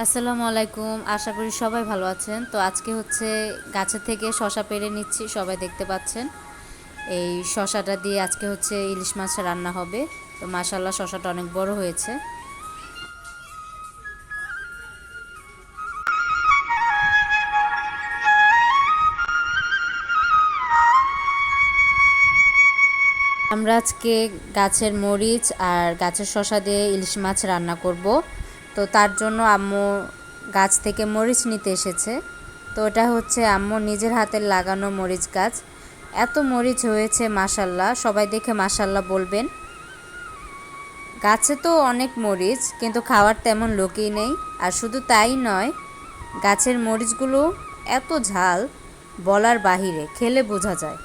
আসসালামু আলাইকুম। আশা করি সবাই ভালো আছেন। তো আজকে হচ্ছে গাছের থেকে শশা পেরে নিচ্ছি, সবাই দেখতে পাচ্ছেন। এই শশাটা দিয়ে আজকে হচ্ছে ইলিশ মাছ রান্না হবে। তো মাশাল্লাহ শশাটা অনেক বড় হয়েছে। আমরা আজকে গাছের মরিচ আর গাছের শশা দিয়ে ইলিশ মাছ রান্না করব। তো তার জন্য আম্মু গাছ থেকে মরিচ নিতে এসেছে। তো এটা হচ্ছে আম্মু নিজের হাতের লাগানো মরিচ গাছ। এত মরিচ হয়েছে মাসাল্লাহ সবাই দেখে মাসাল্লাহ বলবেন। গাছে তো অনেক মরিচ, কিন্তু খাওয়ার তেমন লোকই নেই। আর শুধু তাই নয়, গাছের মরিচগুলো এত ঝাল, বলার বাহিরে খেলে বোঝা যায়।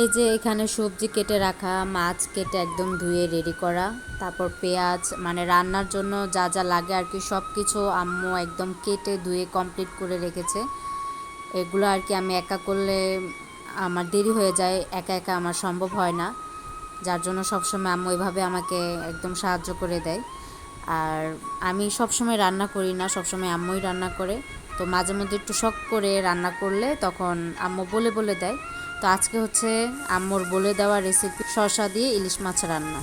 এই যে এখানে সবজি কেটে রাখা, মাছ কেটে একদম ধুয়ে রেডি করা, তারপর পেঁয়াজ মানে রান্নার জন্য যা যা লাগে আর কি সব কিছু আম্মু একদম কেটে ধুয়ে কমপ্লিট করে রেখেছে। এগুলো আর কি আমি একা করলে আমার দেরি হয়ে যায়, একা একা আমার সম্ভব হয় না। যার জন্য সবসময় আম্মু এভাবে আমাকে একদম সাহায্য করে দেয়। আর আমি সবসময় রান্না করি না, সবসময় আম্মুই রান্না করে। তো মাঝে মধ্যে একটু শখ করে রান্না করলে তখন আম্মু বলে বলে দেয়। তো আজকে হচ্ছে আম্মুর বলে দেওয়া রেসিপি শসা দিয়ে ইলিশ মাছ রান্না।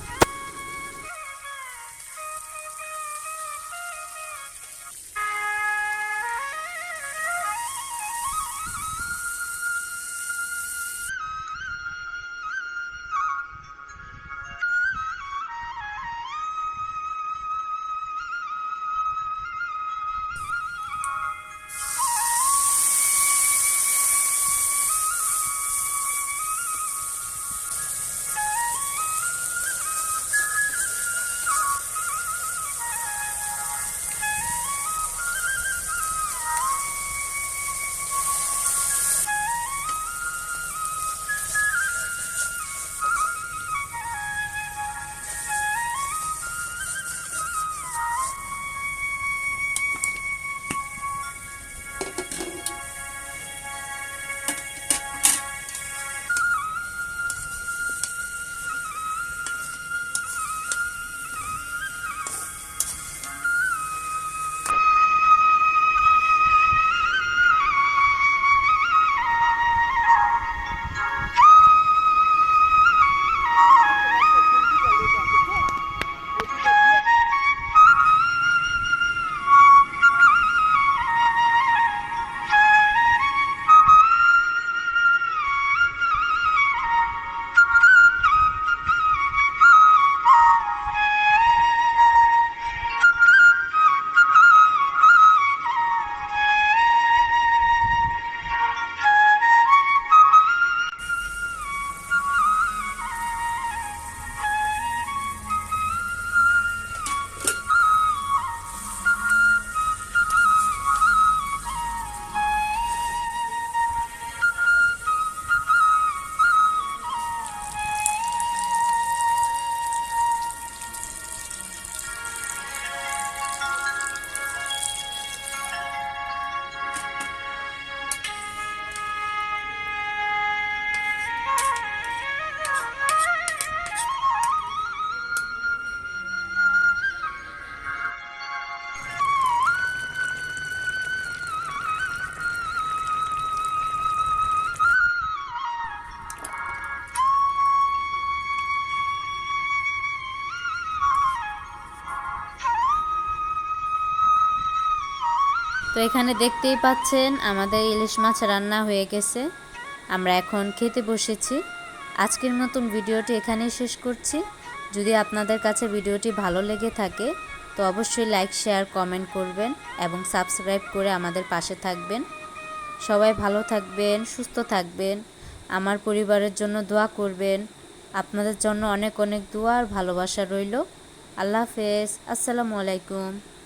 এখানে দেখতেই পাচ্ছেন আমাদের ইলিশ মাছ রান্না হয়ে গেছে। আমরা এখন খেতে বসেছি। আজকের মতন ভিডিওটি এখানেই শেষ করছি। যদি আপনাদের কাছে ভিডিওটি ভালো লেগে থাকে, তো অবশ্যই লাইক, শেয়ার, কমেন্ট করবেন এবং সাবস্ক্রাইব করে আমাদের পাশে থাকবেন। সবাই ভালো থাকবেন, সুস্থ থাকবেন, আমার পরিবারের জন্য দোয়া করবেন। আপনাদের জন্য অনেক অনেক দোয়া আর ভালোবাসা রইল। আল্লাহ হাফেজ। আসসালামু আলাইকুম।